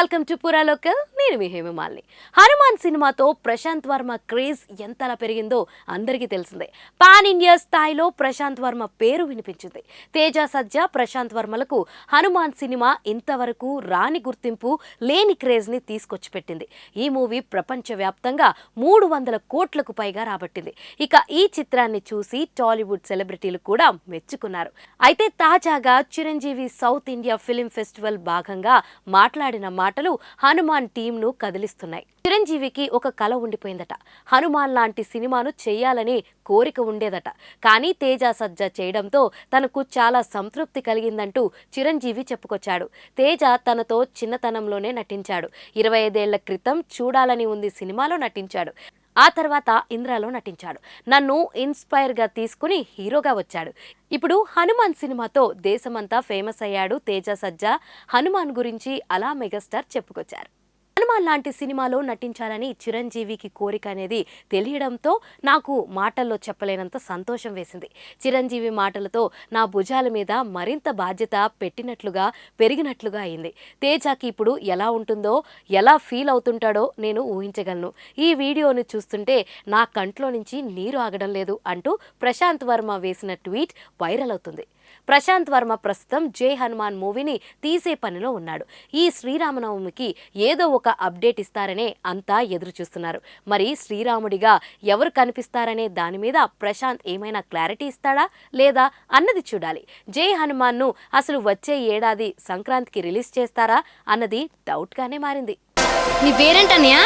Welcome to పురా local. నేను మీ హేమమాలిని. హనుమాన్ సినిమాతో ప్రశాంత్ వర్మ క్రేజ్ ఎంతలా పెరిగిందో అందరికీ తెలిసిందే. పాన్ ఇండియా స్థాయిలో ప్రశాంత్ వర్మ పేరు వినిపించింది. తేజ సజ్జ ప్రశాంత్ వర్మలకు హనుమాన్ సినిమా ఇంతవరకు రాని గుర్తింపు లేని క్రేజ్ని తీసుకొచ్చి పెట్టింది ఈ మూవీ ప్రపంచవ్యాప్తంగా మూడు వందల కోట్లకు పైగా రాబట్టింది. ఇక ఈ చిత్రాన్ని చూసి టాలీవుడ్ సెలబ్రిటీలు కూడా మెచ్చుకున్నారు. అయితే తాజాగా Chiranjeevi south India film festival భాగంగా మాట్లాడిన మాటలు హనుమాన్ టీంను కదిలిస్తున్నాయి. చిరంజీవికి ఒక కల ఉండిపోయిందట. హనుమాన్ లాంటి సినిమాను చేయాలని కోరిక ఉండేదట. కానీ తేజ సజ్జ చేయడంతో తనకు చాలా సంతృప్తి కలిగిందంటూ చిరంజీవి చెప్పుకొచ్చాడు. తేజ తనతో చిన్నతనంలోనే నటించాడు. ఇరవై ఐదేళ్ళ క్రితం చూడాలని ఉంది సినిమాలో నటించాడు. ఆ తర్వాత ఇంద్రాలో నటించాడు. నన్ను ఇన్స్పైర్గా తీసుకుని హీరోగా వచ్చాడు. ఇప్పుడు హనుమాన్ సినిమాతో దేశమంతా ఫేమస్ అయ్యాడు తేజ సజ్జా. హనుమాన్ గురించి అలా మెగాస్టార్ చెప్పుకొచ్చారు. లాంటి సినిమాలో నటించాలని చిరంజీవికి కోరిక అనేది తెలియడంతో నాకు మాటల్లో చెప్పలేనంత సంతోషం వేసింది. చిరంజీవి మాటలతో నా భుజాల మీద మరింత బాధ్యత పెట్టినట్లుగా పెరిగినట్లుగా అయింది. తేజాకి ఇప్పుడు ఎలా ఉంటుందో ఎలా ఫీల్ అవుతుంటాడో నేను ఊహించగలను. ఈ వీడియోని చూస్తుంటే నా కంట్లో నుంచి నీరు ఆగడం లేదు అంటూ ప్రశాంత్ వర్మ వేసిన ట్వీట్ వైరల్ అవుతుంది. ప్రశాంత్ వర్మ ప్రస్తుతం జై హనుమాన్ మూవీని తీసే పనిలో ఉన్నాడు. ఈ శ్రీరామనవమికి ఏదో ఒక అప్డేట్ ఇస్తారనే అంతా ఎదురు చూస్తున్నారు మరి శ్రీరాముడిగా ఎవరు కనిపిస్తారనే దాని మీద ప్రశాంత్ ఏమైనా క్లారిటీ ఇస్తాడా లేదా అన్నది చూడాలి. జై హనుమాన్ను అసలు వచ్చే ఏడాది సంక్రాంతికి రిలీజ్ చేస్తారా అన్నది డౌట్గానే మారింది. నీ పేరేంటన్నయ్యా?